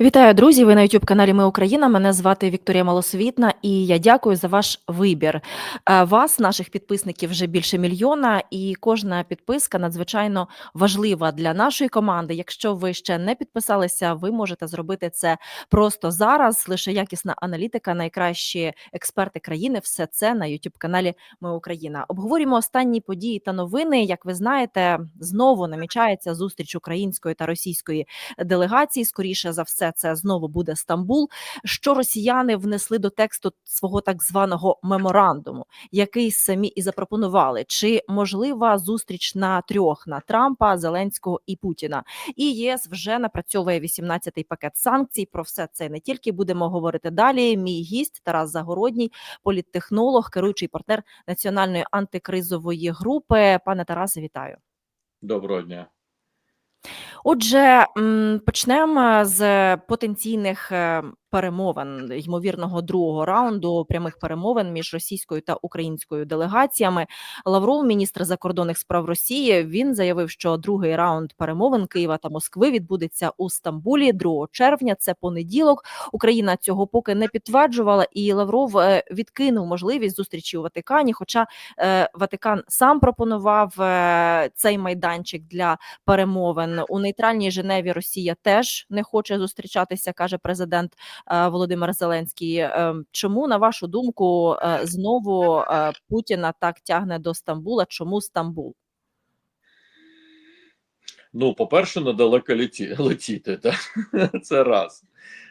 Вітаю, друзі! Ви на youtube каналі Ми Україна. Мене звати Вікторія Малосвітна, і я дякую за ваш вибір. Е, Вас, наших підписників, вже більше мільйона, і кожна підписка надзвичайно важлива для нашої команди. Якщо ви ще не підписалися, ви можете зробити це просто зараз. Лише якісна аналітика, найкращі експерти країни. Все це на youtube каналі Ми Україна. Обговорюємо останні події та новини. Як ви знаєте, знову намічається зустріч української та російської делегації. Скоріше за все, це знову буде Стамбул. Що росіяни внесли до тексту свого так званого меморандуму, який самі і запропонували, чи можлива зустріч на трьох на Трампа, Зеленського і Путіна? І ЄС вже напрацьовує 18-й пакет санкцій. Про все це не тільки будемо говорити далі. Мій гість Тарас Загородній, політтехнолог, керуючий партнер національної антикризової групи. Пане Тарасе, вітаю. Доброго дня. Отже, почнемо з потенційних е, перемовин ймовірного другого раунду прямих перемовин між російською та українською делегаціями. Лавров, міністр закордонних справ Росії, він заявив, що другий раунд перемовин Києва та Москви відбудеться у Стамбулі 2 червня. Це понеділок. Україна цього поки не підтверджувала, і Лавров е, відкинув можливість зустрічі у Ватикані. Хоча е, Ватикан сам пропонував е, цей майданчик для перемовин у нейтральній Женеві. Росія теж не хоче зустрічатися, каже президент Володимир Зеленський. Е, Чому на вашу думку е, знову е, Путіна так тягне до Стамбула? Чому Стамбул? Ну, по-перше, недалеко леті, летіти. Так? Це раз.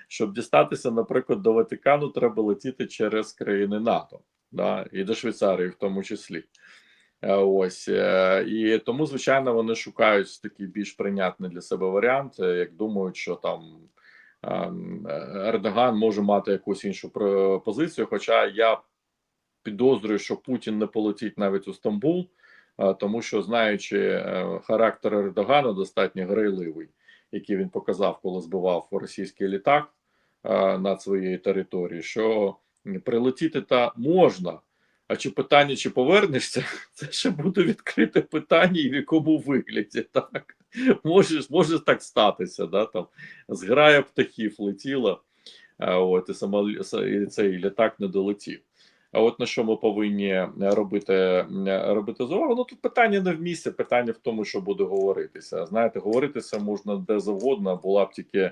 Щоб дістатися, наприклад, до Ватикану, треба летіти через країни НАТО, да? і до Швейцарії, в тому числі. Е, Ось і тому, звичайно, вони шукають такий більш прийнятний для себе варіант, як думають, що там ем, Ердоган може мати якусь іншу позицію. Хоча я підозрюю, що Путін не полетить навіть у Стамбул, е, тому що знаючи е, характер Ердогана, достатньо грайливий, який він показав, коли збивав російський літак е, над своєю територією, що прилетіти та можна. А чи питання, чи повернешся, це ще буде відкрите питання, і в якому вигляді так може, може так статися. Да? Там зграя птахів летіла, а от і сама і цей літак не долетів. А от на що ми повинні робити робити з увагу? Ну тут питання не в місці, питання в тому, що буде говоритися. Знаєте, говоритися можна де завгодно, була б тільки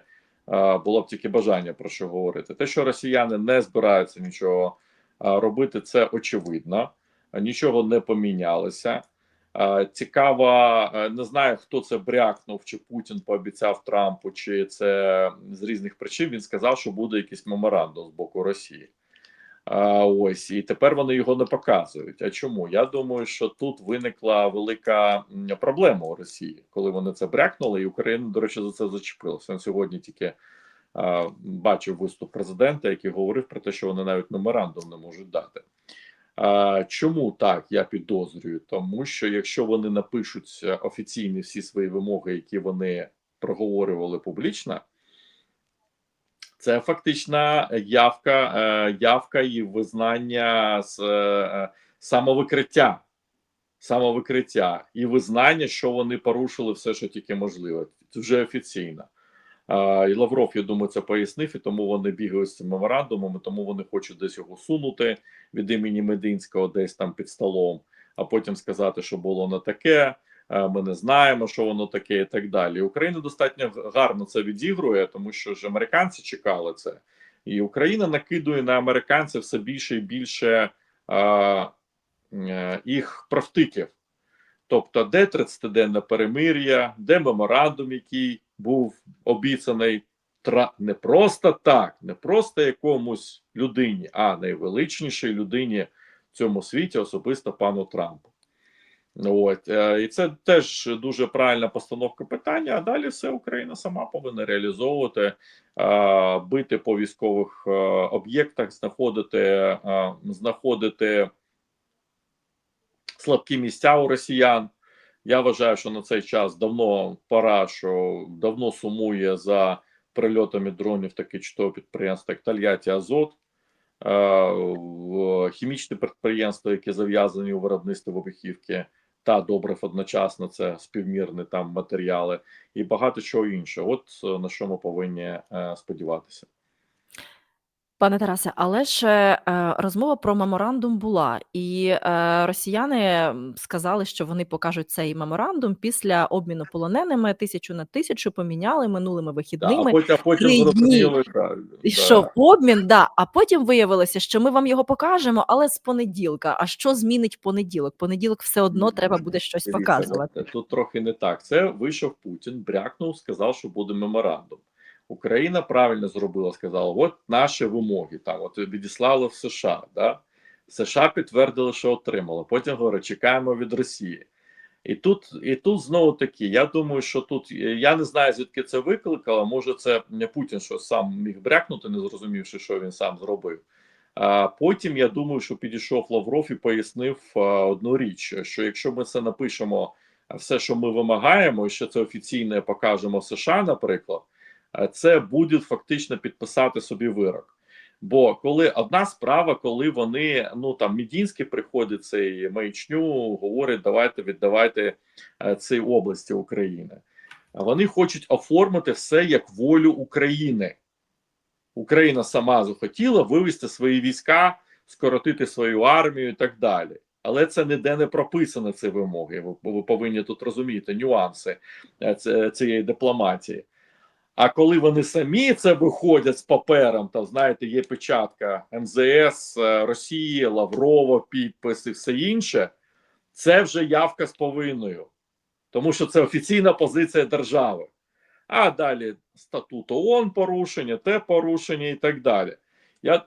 було б тільки бажання про що говорити. Те, що росіяни не збираються нічого робити, це очевидно. Нічого не помінялося. Цікаво, не знаю, хто це брякнув, чи Путін пообіцяв Трампу, чи це з різних причин. Він сказав, що буде якийсь меморандум з боку Росії. Ось і тепер вони його не показують. А чому? Я думаю, що тут виникла велика проблема у Росії, коли вони це брякнули, і Україна, до речі, за це зачепилася. Сьогодні тільки бачив виступ президента, який говорив про те, що вони навіть меморандум не можуть дати. Чому так я підозрюю? Тому що якщо вони напишуть е, офіційні всі свої вимоги, які вони проговорювали публічно. Це фактична явка, е, явка і визнання з е, самовикриття, самовикриття і визнання, що вони порушили все, що тільки можливо. Це вже офіційно. І Лавров, я думаю, це пояснив, і тому вони бігають з цим меморандумом, і тому вони хочуть десь його сунути від імені Мединського, десь там під столом, а потім сказати, що було не таке. Ми не знаємо, що воно таке, і так далі. Україна достатньо гарно це відігрує, тому що ж американці чекали це, і Україна накидує на американців все більше і більше е, е, їх правтиків. Тобто, де 30-денне перемир'я, де меморандум, який був обіцяний не просто так, не просто якомусь людині, а найвеличнішій людині в цьому світі, особисто пану Трампу. От е, і це теж дуже правильна постановка питання. А далі все Україна сама повинна реалізовувати, е, бити по військових е, об'єктах, знаходити, знаходити слабкі місця у росіян. Я вважаю, що на цей час давно пора, що давно сумує за прильотами дронів таке чудове підприємство, як Тольятті Азот, е, хімічне підприємство, яке зав'язані у виробництві вибухівки та добрив одночасно це співмірні там матеріали і багато чого іншого. От е, на що ми повинні е, сподіватися. Пане Тарасе, але ж е, розмова про меморандум була, і е, росіяни сказали, що вони покажуть цей меморандум після обміну полоненими тисячу на тисячу поміняли минулими Да, а вихідними. потім, потім три дні Йшов обмін, да. А потім виявилося, що ми вам його покажемо, але з понеділка. А що змінить понеділок? Понеділок все одно треба буде щось показувати. Тут трохи не так. Це вийшов Путін, брякнув, сказав, що буде меморандум. Україна правильно зробила, сказала: от наші вимоги там, от відіслали в США. Да? США підтвердили, що отримали. Потім говорить, чекаємо від Росії. І тут, і тут знову таки, я думаю, що тут е, я не знаю, звідки це викликало. Може, це не Путін, що сам міг брякнути, не зрозумівши, що він сам зробив. А потім я думаю, що підійшов Лавров і пояснив одну річ: що якщо ми це напишемо, все, що ми вимагаємо, і що це офіційно покажемо США, наприклад, це буде фактично підписати собі вирок. Бо коли одна справа, коли вони ну там Мідінський приходить цей маячню, говорить, давайте віддавайте е, цій області України. Вони хочуть оформити все як волю України. Україна сама захотіла вивести свої війська, скоротити свою армію і так далі. Але це ніде не прописано ці вимоги. Ви, ви повинні тут розуміти нюанси е, цієї дипломатії. А коли вони самі це виходять з папером, там знаєте, є печатка МЗС е, Росії, Лаврова, підпис і все інше, це вже явка з повинною, тому що це офіційна позиція держави. А далі статут ООН порушення, те порушення і так далі. Я,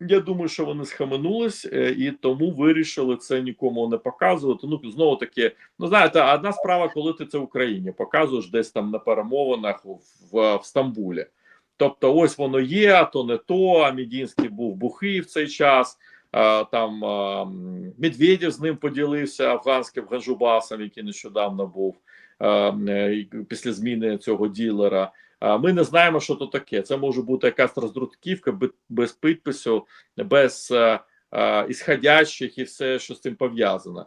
я думаю, що вони схаменулись е, і тому вирішили це нікому не показувати. Ну, знову таки, ну знаєте, одна справа, коли ти це в Україні показуєш десь там на перемовинах в, в, Стамбулі. Тобто, ось воно є, а то не то. А Мідінський був бухий в цей час. Там Медведєв з ним поділився афганським ганжубасом, який нещодавно був е, після зміни цього ділера. Ми не знаємо, що то таке. Це може бути якась роздрутківка без, підпису, без е, е, ісходящих і все, що з цим пов'язано.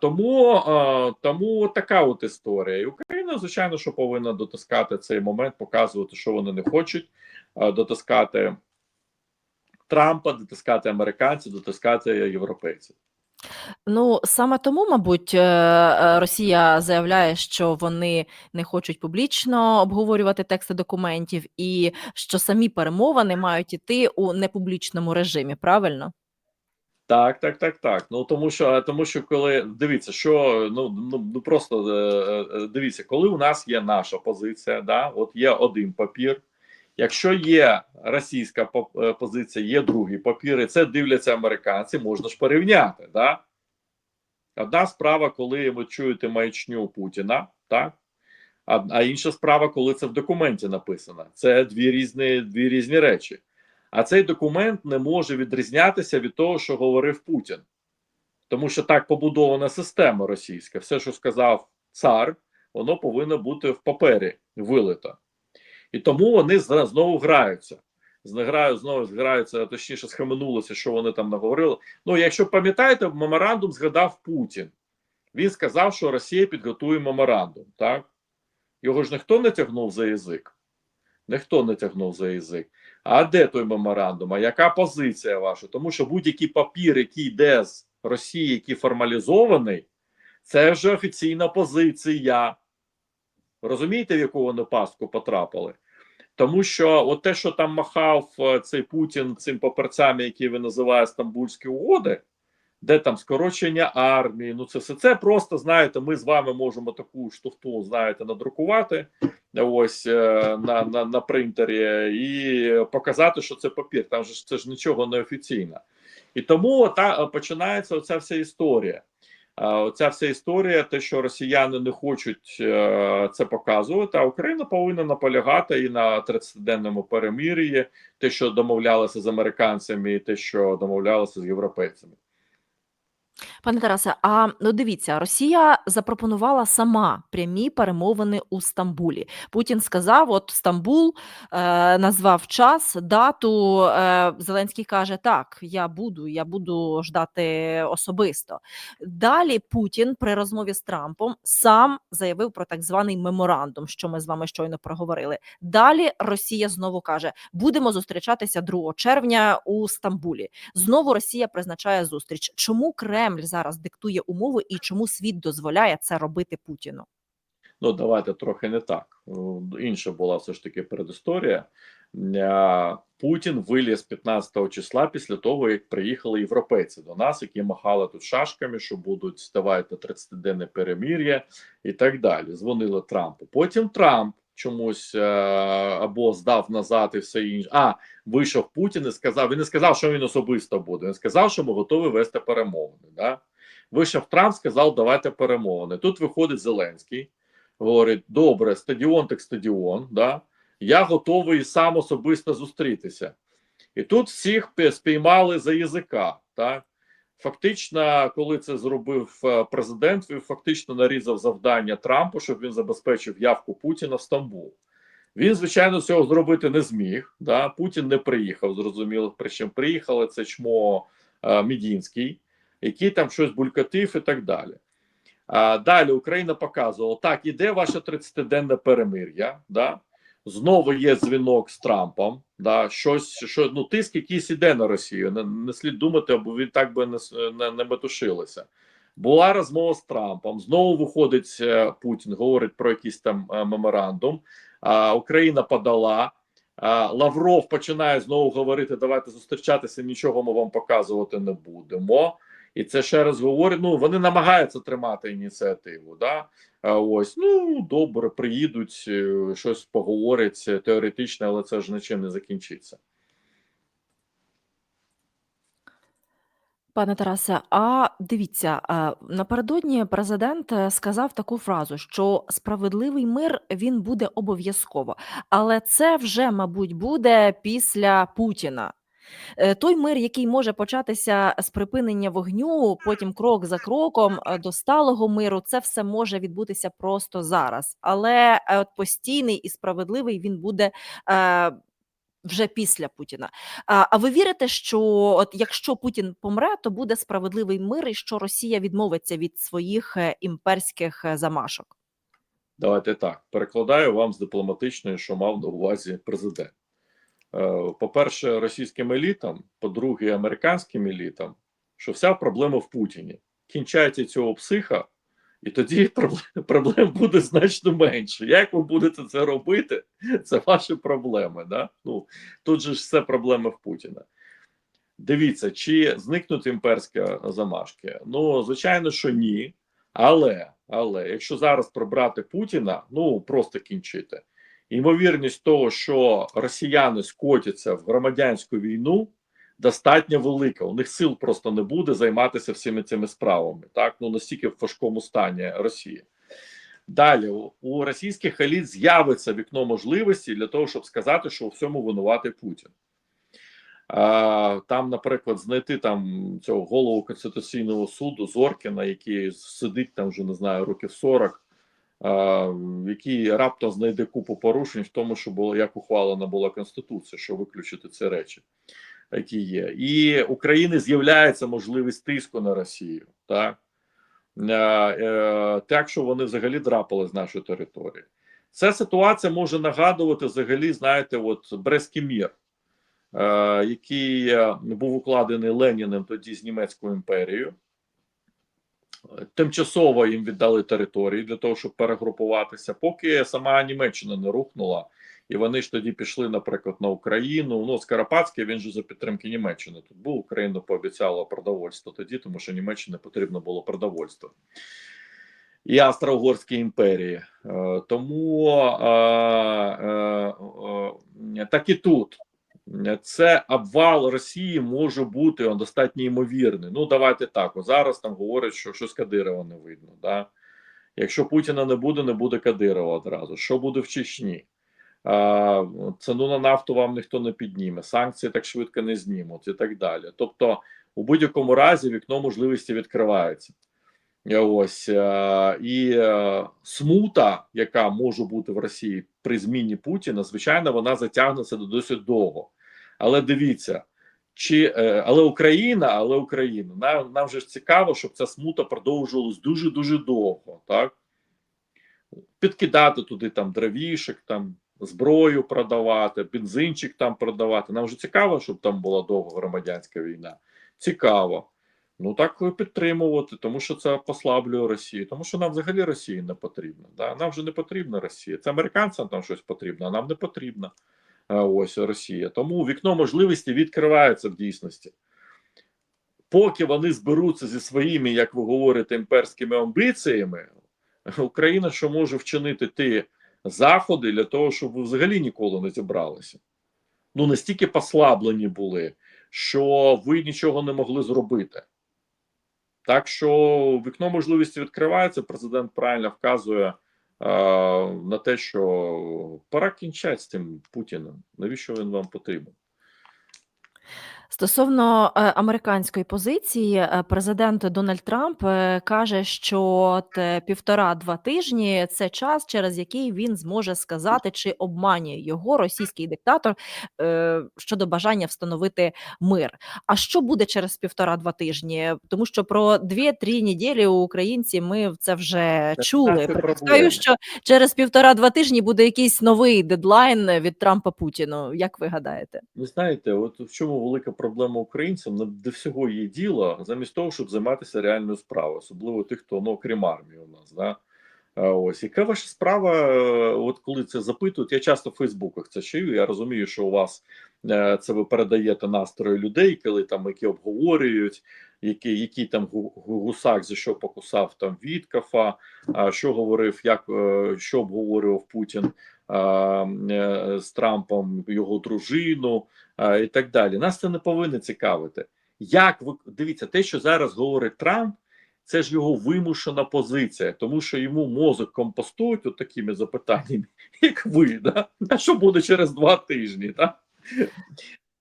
Тому, тому така от історія. І Україна, звичайно, що повинна дотискати цей момент, показувати, що вони не хочуть, дотискати Трампа, дотискати американців, дотискати європейців. Ну саме тому, мабуть, е, е, Росія заявляє, що вони не хочуть публічно обговорювати тексти документів, і що самі перемовини мають іти у непублічному режимі. Правильно? Так, так, так, так. Ну тому що тому, що коли дивіться, що ну ну, ну просто е, дивіться, коли у нас є наша позиція, да, от є один папір. Якщо є російська е, позиція, є другий папір, і це дивляться американці, можна ж порівняти. Да? Одна справа, коли ви чуєте маячню Путіна, так? А, а інша справа, коли це в документі написано. Це дві різні, дві різні речі. А цей документ не може відрізнятися від того, що говорив Путін. Тому що так побудована система російська. Все, що сказав цар, воно повинно бути в папері вилито. І тому вони знову граються. Зграють, знову зграються, точніше, схаменулося, що вони там наговорили. Ну, якщо пам'ятаєте, меморандум згадав Путін. Він сказав, що Росія підготує меморандум. Так? Його ж ніхто не тягнув за язик. Ніхто не тягнув за язик. А де той меморандум? А яка позиція ваша? Тому що будь-який папір, який йде з Росії, який формалізований, це вже офіційна позиція. Розумієте, в яку вони пастку потрапили? Тому що от те, що там махав е, цей Путін цим паперцями, які він називає Стамбульські угоди, де там скорочення армії, ну це все це просто знаєте, ми з вами можемо таку штуфту, знаєте, надрукувати ось е, на, на, на принтері і показати, що це папір. Там ж це ж нічого не офіційно. І тому та починається оця вся історія. Оця вся історія, те, що росіяни не хочуть е, це показувати, а Україна повинна наполягати і на 30-денному перемир'ї, те, що домовлялося з американцями, і те, що домовлялося з європейцями. Пане Тарасе, а ну дивіться, Росія запропонувала сама прямі перемовини у Стамбулі. Путін сказав: от Стамбул е, назвав час, дату. Е, Зеленський каже: Так, я буду, я буду ждати особисто. Далі Путін при розмові з Трампом сам заявив про так званий меморандум, що ми з вами щойно проговорили. Далі Росія знову каже: будемо зустрічатися 2 червня у Стамбулі. Знову Росія призначає зустріч. Чому Кремль зараз диктує умови і чому світ дозволяє це робити Путіну? Ну, давайте трохи не так. Ну, Інша була все ж таки передісторія. Е, Путін виліз 15 числа після того, як приїхали європейці до нас, які махали тут шашками, що будуть давайте 30-денне перемір'я і так далі. Дзвонили Трампу. Потім Трамп чомусь е, або здав назад і все інше. А вийшов Путін і сказав: він не сказав, що він особисто буде. Він сказав, що ми готові вести перемовини. Да? Вийшов Трамп, сказав, давайте перемовини. Тут виходить Зеленський говорить: добре, стадіон так стадіон, да? я готовий сам особисто зустрітися. І тут всіх спіймали за язика. Так? Фактично, коли це зробив е, президент, він фактично нарізав завдання Трампу, щоб він забезпечив явку Путіна в Стамбул. Він, звичайно, цього зробити не зміг. Да? Путін не приїхав, зрозуміло, причому приїхали це чмо е, Мідінський, який там щось булькатив і так далі. А далі Україна показувала: так, іде ваше 30-денне перемир'я. Да? Знову є дзвінок з Трампом. Да? Щось, що ну тиск якийсь іде на Росію. Не, не слід думати, або він так би не, не, не метушилося. Була розмова з Трампом. Знову виходить е, Путін, говорить про якийсь там е, меморандум. А, Україна подала. А, Лавров починає знову говорити: давайте зустрічатися, нічого ми вам показувати не будемо. І це ще раз говорить. Ну вони намагаються тримати ініціативу. Да? Ось ну добре, приїдуть, е, щось поговорять е, теоретично, але це ж нічим не закінчиться. Пане Тарасе, а дивіться, е, напередодні президент сказав таку фразу, що справедливий мир він буде обов'язково, але це вже, мабуть, буде після Путіна. Е, Той мир, який може початися з припинення вогню, потім крок за кроком е, до сталого миру, це все може відбутися просто зараз. Але е, от постійний і справедливий він буде. Вже після Путіна. А, а ви вірите, що от якщо Путін помре, то буде справедливий мир, і що Росія відмовиться від своїх імперських замашок? Давайте так перекладаю вам з дипломатичної, що мав на увазі президент. Е, По-перше, російським елітам, по-друге, американським елітам, що вся проблема в Путіні. Кінчайте цього психа, і тоді проблем, проблем буде значно менше. Як ви будете це робити, це ваші проблеми. Да? Ну, тут же ж все проблема в Путіна. Дивіться, чи зникнуть імперські замашки? Ну, звичайно, що ні. Але, але якщо зараз прибрати Путіна, ну просто кінчити. Ймовірність того, що росіяни скотяться в громадянську війну, достатньо велика. У них сил просто не буде займатися всіми цими справами. Так, ну настільки в важкому стані Росія. Далі у- російських еліт з'явиться вікно можливості для того, щоб сказати, що у всьому винуватий Путін. Там, наприклад, знайти там цього голову Конституційного суду Зоркіна, який сидить там вже не знаю років 40, а, який раптом знайде купу порушень в тому, що було як ухвалена була конституція, що виключити ці речі, які є, і України з'являється можливість тиску на Росію, так Е, так, що вони взагалі драпали з нашої території. Ця ситуація може нагадувати взагалі, знаєте, от Брестський мір, який е, був укладений Леніним тоді з Німецькою імперією. Тимчасово їм віддали території для того, щоб перегрупуватися, поки сама Німеччина не рухнула, і вони ж тоді пішли, наприклад, на Україну. Ну, Скарапатський він же за підтримки Німеччини тут був. Україна пообіцяла продовольство тоді, тому що Німеччині потрібно було продовольство. І Австро-Угорській імперії. Е, Тому е, е, так і тут. Це обвал Росії може бути достатньо ймовірний. Ну, давайте так. О, зараз там говорять, що щось Кадирова не видно. Да? Якщо Путіна не буде, не буде Кадирова одразу. Що буде в Чечні? А, ціну на нафту вам ніхто не підніме, санкції так швидко не знімуть і так далі. Тобто у будь-якому разі вікно можливості відкривається. Е, Ось е, і е, смута, яка може бути в Росії при зміні Путіна, звичайно, вона затягнеться до досить довго. Але дивіться, чи е, але Україна, але Україна, нам, нам же ж цікаво, щоб ця смута продовжувалась дуже дуже довго, так підкидати туди там дровішек, там зброю продавати, бензинчик там продавати. Нам же цікаво, щоб там була довго громадянська війна. Цікаво. Ну так підтримувати, тому що це послаблює Росію, тому що нам взагалі Росії не потрібно. Да? Нам вже не потрібна Росія. Це американцям там щось потрібно, а нам не потрібно. Ось Росія. Тому вікно можливості відкривається в дійсності. Поки вони зберуться зі своїми, як ви говорите, імперськими амбіціями, Україна що може вчинити ті заходи для того, щоб ви взагалі ніколи не зібралися. Ну настільки послаблені були, що ви нічого не могли зробити. Так що вікно можливості відкривається. Президент правильно вказує на те, що пора кінчати з цим Путіним. Навіщо він вам потрібен? Стосовно е, американської позиції, е, президент Дональд Трамп е, каже, що півтора-два тижні це час, через який він зможе сказати, чи обманює його російський диктатор щодо бажання встановити мир. А що буде через півтора-два тижні? Тому що про дві-три неділі у українці ми це вже Це чули. Припускаю, що через півтора-два тижні буде якийсь новий дедлайн від Трампа Путіну. Як ви гадаєте? Ви знаєте, от в чому велика проблема українцям, до всього є діло, замість того, щоб займатися реальною справою, особливо тих, хто ну, окрім армії у нас. Да? Ось яка ваша справа? е, От коли це запитують, я часто в Фейсбуках це чую. Я розумію, що у вас е, це ви передаєте настрої людей, коли там які обговорюють, які, який там гу- гу- гусак за що покусав там Віткафа, що говорив, як е, що обговорював Путін з Трампом, його дружину і так далі. Нас це не повинно цікавити. Як ви дивіться, те, що зараз говорить Трамп, це ж його вимушена позиція, тому що йому мозок компостують от такими запитаннями, як ви, да? а що буде через два тижні? Да?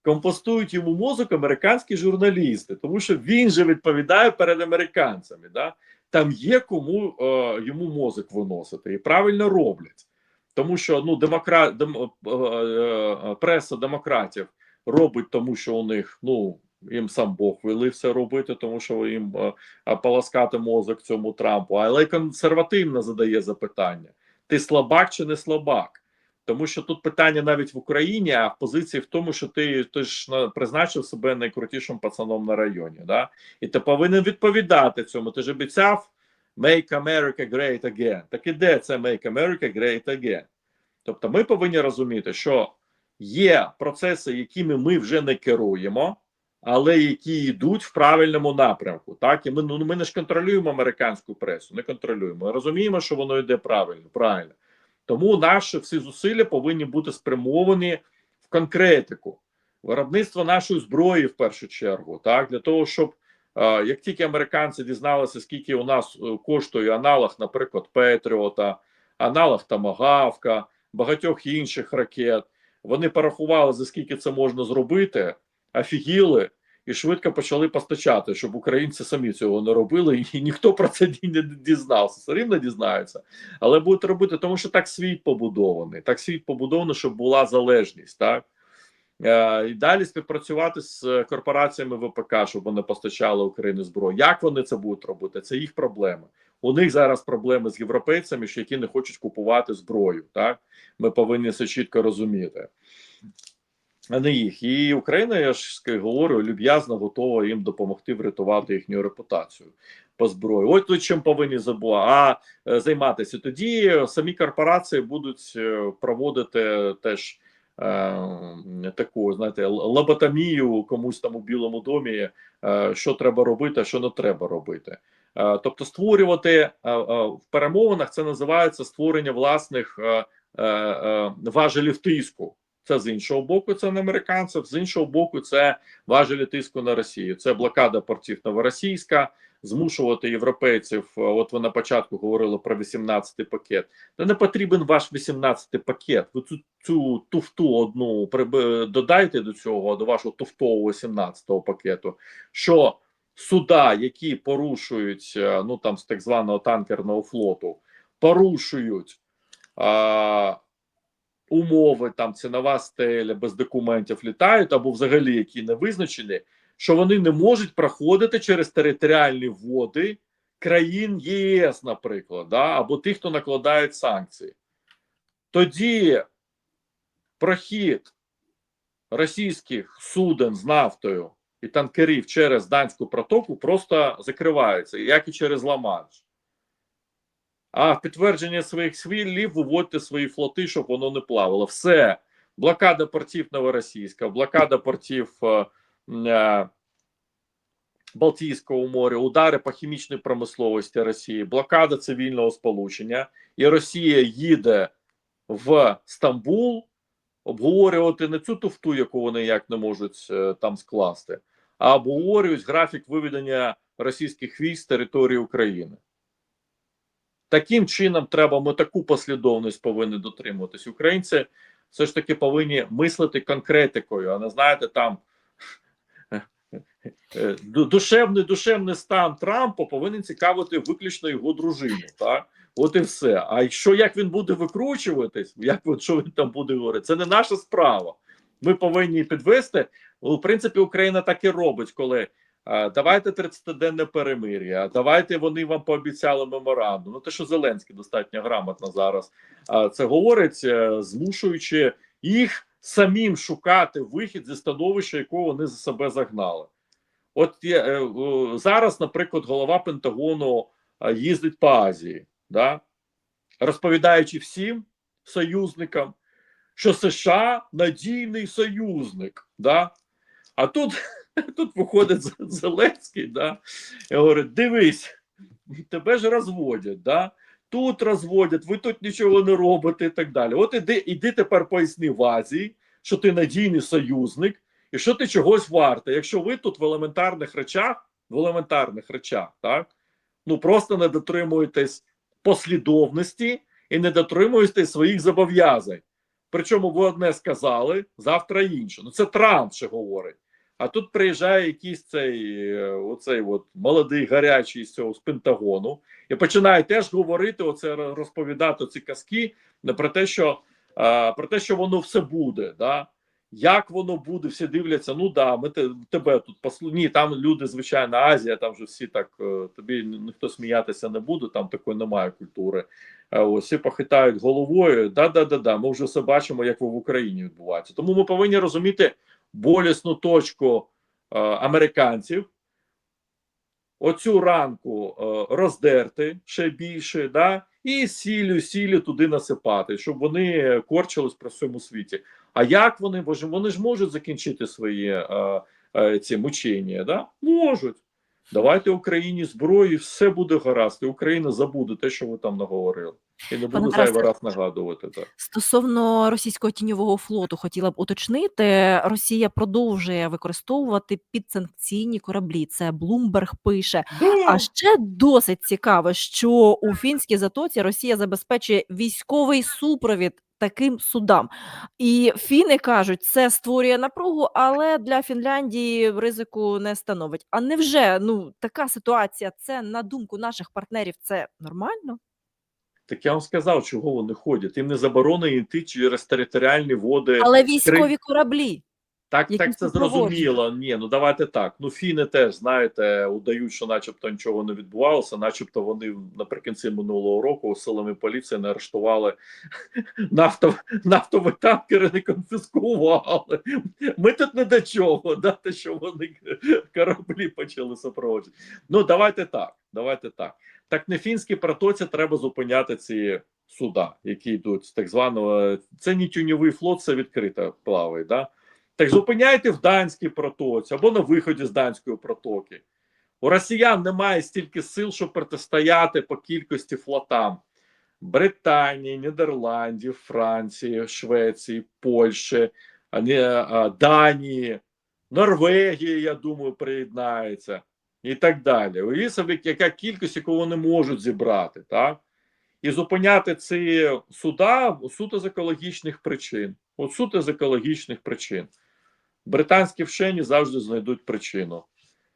Компостують йому мозок американські журналісти, тому що він же відповідає перед американцями. Да? Там є кому е, йому мозок виносити, і правильно роблять. Тому що ну, демокра... дем... е, е, преса демократів робить, тому що у них ну, їм сам Бог велив це робити, тому що їм е, е, мозок цьому Трампу, але й консервативно задає запитання: ти слабак чи не слабак? Тому що тут питання навіть в Україні, а в позиції в тому, що ти, ти ж призначив себе найкрутішим пацаном на районі, да? і ти повинен відповідати цьому. Ти ж обіцяв Make America Great Again. Так і де це Make America Great Again? Тобто ми повинні розуміти, що є процеси, якими ми вже не керуємо, але які йдуть в правильному напрямку. Так, і ми, ну, ми не ж контролюємо американську пресу, не контролюємо. Ми розуміємо, що воно йде правильно, правильно. Тому наші всі зусилля повинні бути спрямовані в конкретику. Виробництво нашої зброї в першу чергу, так, для того, щоб як тільки американці дізналися, скільки у нас е, коштує аналог, наприклад, Петріота, аналог Тамагавка, багатьох інших ракет, вони порахували, за скільки це можна зробити, офігіли і швидко почали постачати, щоб українці самі цього не робили, і ніхто про це не дізнався. Все рівно дізнаються, але будуть робити, тому що так світ побудований. Так світ побудований, щоб була залежність, так. Е, І далі співпрацювати з корпораціями ВПК, щоб вони постачали Україні зброю. Як вони це будуть робити? Це їх проблеми. У них зараз проблеми з європейцями, що які не хочуть купувати зброю. Так ми повинні це чітко розуміти. А не їх. І Україна, я ж говорю, люб'язно готова їм допомогти врятувати їхню репутацію по зброї. Ось тут чим повинні забувати, а е, займатися. Тоді самі корпорації будуть е, проводити теж е, таку, знаєте, лоботомію комусь там у Білому домі, е, що треба робити, а що не треба робити. Е, тобто, створювати е, е, в перемовинах це називається створення власних е, е, е, важелів тиску. Це з іншого боку, це не американців. З іншого боку, це важелі тиску на Росію. Це блокада портів Новоросійська, змушувати європейців. е, От ви на початку говорили про 18-й пакет. Та не потрібен ваш 18-й пакет. Ви цю, цю туфту одну додайте до цього, до вашого туфтового 17-го пакету. Що суда, які порушують е, ну там з так званого танкерного флоту, порушують. А, умови, там цінова стеля без документів літають, або взагалі які не визначені, що вони не можуть проходити через територіальні води країн ЄС, наприклад, да? або тих, хто накладає санкції. Тоді прохід російських суден з нафтою і танкерів через Данську протоку просто закривається, як і через Ла-Манш. А в підтвердження своїх свіллів виводьте свої флоти, щоб воно не плавало. Все. Блокада портів Новоросійська, блокада портів е, е, Балтійського моря, удари по хімічній промисловості Росії, блокада цивільного сполучення, і Росія їде в Стамбул обговорювати не цю туфту, яку вони ніяк не можуть е, там скласти, а обговорюють графік виведення російських військ з території України. Таким чином треба, ми таку послідовність повинні дотримуватись. Українці все ж таки повинні мислити конкретикою, а не знаєте, там душевний душевний стан Трампа повинен цікавити виключно його дружину. Так, от і все. А що як він буде викручуватись, як що він там буде говорити, це не наша справа. Ми повинні підвести. У принципі, Україна так і робить, коли давайте 30-денне перемир'я, давайте вони вам пообіцяли меморандум. Ну те, що Зеленський достатньо грамотно зараз це говорить, е, змушуючи їх самим шукати вихід зі становища, якого вони за себе загнали. От є, е, зараз, наприклад, голова Пентагону їздить по Азії, да? розповідаючи всім союзникам, що США надійний союзник. Да? А тут, тут виходить Зеленський, да? і говорить: дивись, тебе ж розводять, да? тут розводять, ви тут нічого не робите і так далі. От іди, іди тепер поясни в Азії, що ти надійний союзник, і що ти чогось варта. Якщо ви тут в елементарних речах, в елементарних речах, так, ну просто не дотримуєтесь послідовності і не дотримуєтесь своїх зобов'язань. Причому ви одне сказали, завтра інше. Ну це Трамп ще говорить. А тут приїжджає якийсь цей е, оцей от молодий гарячий з цього з Пентагону і починає теж говорити, оце розповідати ці казки про те, що а, про те, що воно все буде. Да? Як воно буде, всі дивляться. Ну да, ми те, тебе тут послу. Ні, там люди, звичайно, Азія, там вже всі так е, тобі ніхто сміятися не буде, там такої немає культури. Е, Ось всі похитають головою. Да, да, да, да. Ми вже все бачимо, як в Україні відбувається. Тому ми повинні розуміти болісну точку е, американців. Оцю ранку е, роздерти ще більше, да, і сіллю, сіллю туди насипати, щоб вони корчились про всьому світі. А як вони боже, вони ж можуть закінчити свої е, е, ці мучення? Да? Можуть. Давайте Україні зброю, і все буде гаразд. І Україна забуде те, що ви там наговорили, і не буде зайвий раз нагадувати. Так. Стосовно російського тіньового флоту, хотіла б уточнити, Росія продовжує використовувати підсанкційні кораблі. Це Bloomberg пише. А ще досить цікаво, що у фінській затоці Росія забезпечує військовий супровід таким судам. І фіни кажуть, це створює напругу, але для Фінляндії ризику не становить. А невже ну така ситуація? Це на думку наших партнерів, це нормально? Так я вам сказав, чого вони ходять. Їм не заборонено йти через територіальні води. Але військові кораблі. Так, які так це зрозуміло. Ні, ну давайте так. Ну фіни теж знаєте, удають, що, начебто, нічого не відбувалося, начебто, вони наприкінці минулого року силами поліції не арештували нафтов, нафтові танкери, не конфіскували. Ми тут не до чого, да, те, що вони кораблі почали супроводжувати. Ну давайте так. Давайте так. Так на фінській протоці треба зупиняти ці суда, які йдуть з так званого. Це не тюньовий флот, це відкрита плаває. Да? Так зупиняйте в Данській протоці або на виході з Данської протоки. У росіян немає стільки сил, щоб протистояти по кількості флотам. Британії, Нідерландів, Франції, Швеції, Польщі, Данії, Норвегії, я думаю, приєднається і так далі. Уявіть яка кількість, яку вони можуть зібрати, так? І зупиняти ці суда суто з екологічних причин. От суто з екологічних причин. Британські вчені завжди знайдуть причину.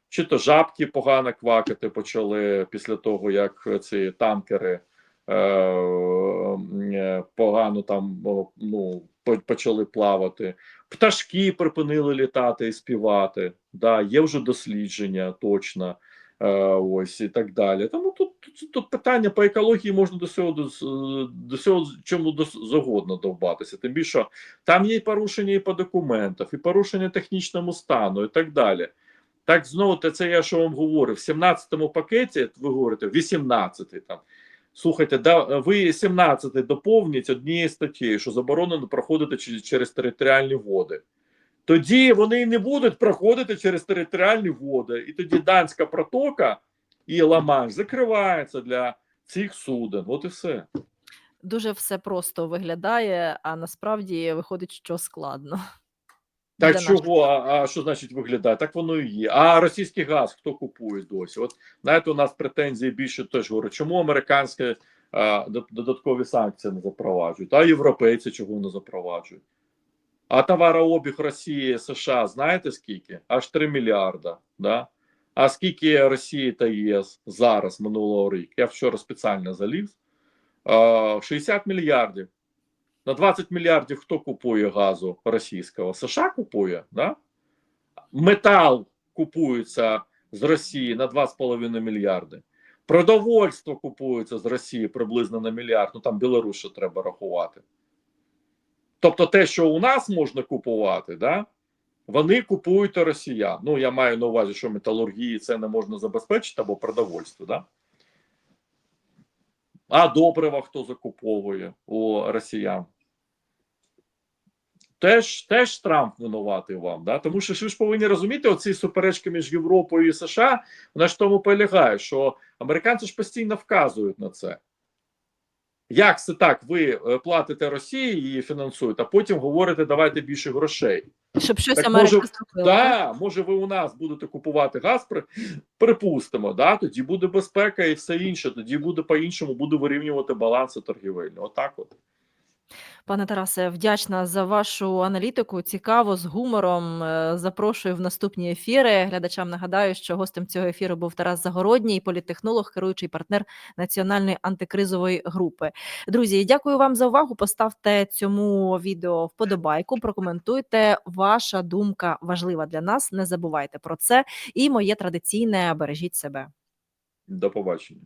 Чи то жабки погано квакати почали після того, як ці танкери е, е, погано там ну, почали плавати. Пташки припинили літати і співати. Да, є вже дослідження точно. Е, ось і так далі. Тому тут, тут, тут питання по екології можна до цього до, до цього чому до завгодно довбатися. Тим більше там є і порушення і по документах, і порушення технічному стану, і так далі. Так знову те, це я що вам говорю. В 17-му пакеті ви говорите, 18-й там. Слухайте, да, ви 17 доповніть однією статтєю, що заборонено проходити через територіальні води. Тоді вони не будуть проходити через територіальні води. І тоді Данська протока і Ла-Манш закриваються для цих суден. От і все. Дуже все просто виглядає, а насправді виходить, що складно. Так Для наших. чого? А, а що значить виглядає? Так воно і є. А російський газ хто купує досі? От знаєте, у нас претензії більше теж говорять, чому американські а, додаткові санкції не запроваджують, а європейці чого не запроваджують? А товарообіг Росії США знаєте скільки? Аж 3 мільярда. Да? А скільки Росії та ЄС зараз минулого року? Я вчора спеціально заліз. 60 мільярдів. На 20 мільярдів хто купує газу російського? США купує, да? Метал купується з Росії на 2,5 мільярди. Продовольство купується з Росії приблизно на мільярд. Ну там Білорусь ще треба рахувати. Тобто, те, що у нас можна купувати, да, вони купують росіян. Ну, я маю на увазі, що металургії це не можна забезпечити або продовольство, да? А добрива хто закуповує у росіян? Теж, теж Трамп винуватий вам, да? тому що ви ж повинні розуміти, оці суперечки між Європою і США, вона ж тому полягає, що американці ж постійно вказують на це. Як це так? Ви е, платите Росії її фінансуєте, а потім говорите, давайте більше грошей. Щоб щось Так Америка може, зробила. Да, може, ви у нас будете купувати газ, при- припустимо, да, тоді буде безпека і все інше. Тоді буде по-іншому, буде вирівнювати баланси торгівельні. Отак от. Пане Тарасе, вдячна за вашу аналітику. Цікаво з гумором. Е, Запрошую в наступні ефіри. Глядачам нагадаю, що гостем цього ефіру був Тарас Загородній, політтехнолог, керуючий партнер національної антикризової групи. Друзі, дякую вам за увагу. Поставте цьому відео вподобайку, прокоментуйте. Ваша думка важлива для нас. Не забувайте про це. І моє традиційне бережіть себе. До побачення.